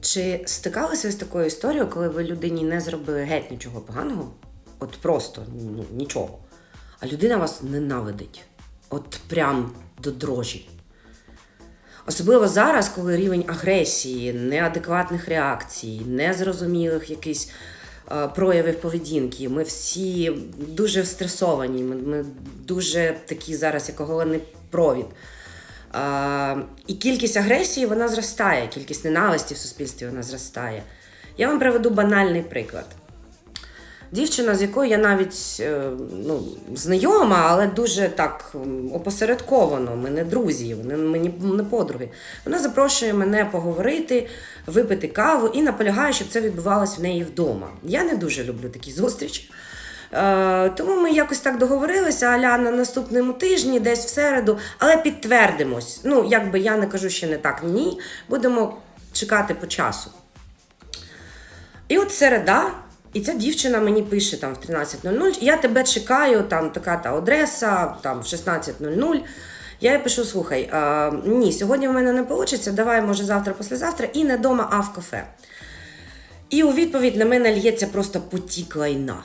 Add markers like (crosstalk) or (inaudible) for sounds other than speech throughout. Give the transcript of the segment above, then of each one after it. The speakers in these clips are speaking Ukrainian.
Чи стикалися ви з такою історією, коли ви людині не зробили геть нічого поганого? От просто ну, нічого. А людина вас ненавидить. От прям до дрожі. Особливо зараз, коли рівень агресії, неадекватних реакцій, незрозумілих якихось е, проявів поведінки. Ми всі дуже стресовані, ми, ми дуже такі зараз, як оголений провід. І кількість агресії вона зростає, кількість ненависті в суспільстві вона зростає. Я вам приведу банальний приклад. Дівчина, з якою я навіть е, ну, знайома, але дуже так опосередковано. Ми не друзі, мені не подруги. Вона запрошує мене поговорити, випити каву і наполягає, щоб це відбувалося в неї вдома. Я не дуже люблю такі зустрічі. Е, тому ми якось так договорилися, аля на наступному тижні, десь в середу, але підтвердимось. Ну, якби я не кажу ще не так, ні. Будемо чекати по часу. І от середа, і ця дівчина мені пише там в 13.00, я тебе чекаю, там така та адреса, там в 16.00. Я їй пишу: слухай, а, ні, сьогодні в мене не вийде, давай, може, завтра, післязавтра, і не дома, а в кафе. І у відповідь на мене лється просто потік лайна.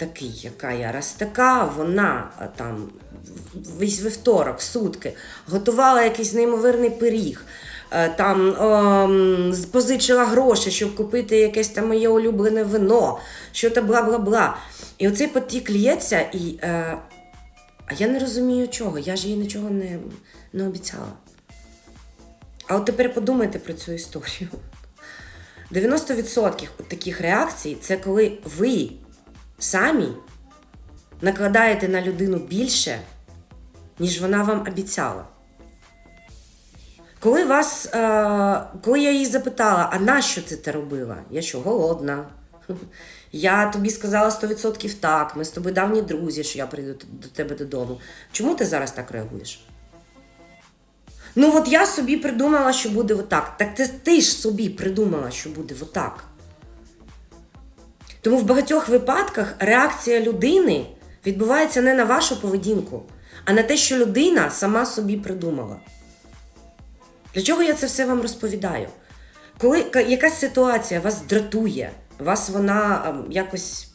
Такий, яка я раз така, вона там весь вівторок, сутки, готувала якийсь неймовірний пиріг, е, там ем, позичила гроші, щоб купити якесь там моє улюблене вино, що то бла-бла-бла. І оцей потік лється, і е, а я не розумію чого, я ж їй нічого не, не обіцяла. А от тепер подумайте про цю історію. 90% таких реакцій це коли ви самі накладаєте на людину більше, ніж вона вам обіцяла. Коли вас, е, коли я її запитала, а нащо ти це робила? Я що, голодна? (laughs) Я тобі сказала 100% так, ми з тобою давні друзі, що я прийду до тебе додому. Чому ти зараз так реагуєш? Ну, от я собі придумала, що буде отак. Так це ти ж собі придумала, що буде отак. Тому в багатьох випадках реакція людини відбувається не на вашу поведінку, а на те, що людина сама собі придумала. Для чого я це все вам розповідаю? Коли якась ситуація вас дратує, вас вона ем, якось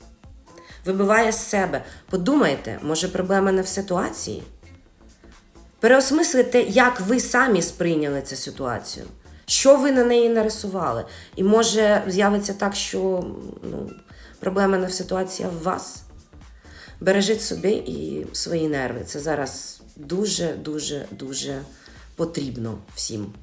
вибиває з себе, подумайте, може проблема не в ситуації? Переосмислите, як ви самі сприйняли цю ситуацію, що ви на неї нарисували. І може з'явиться так, що ну, проблема ситуація в вас. Бережіть собі і свої нерви. Це зараз дуже, дуже, дуже потрібно всім.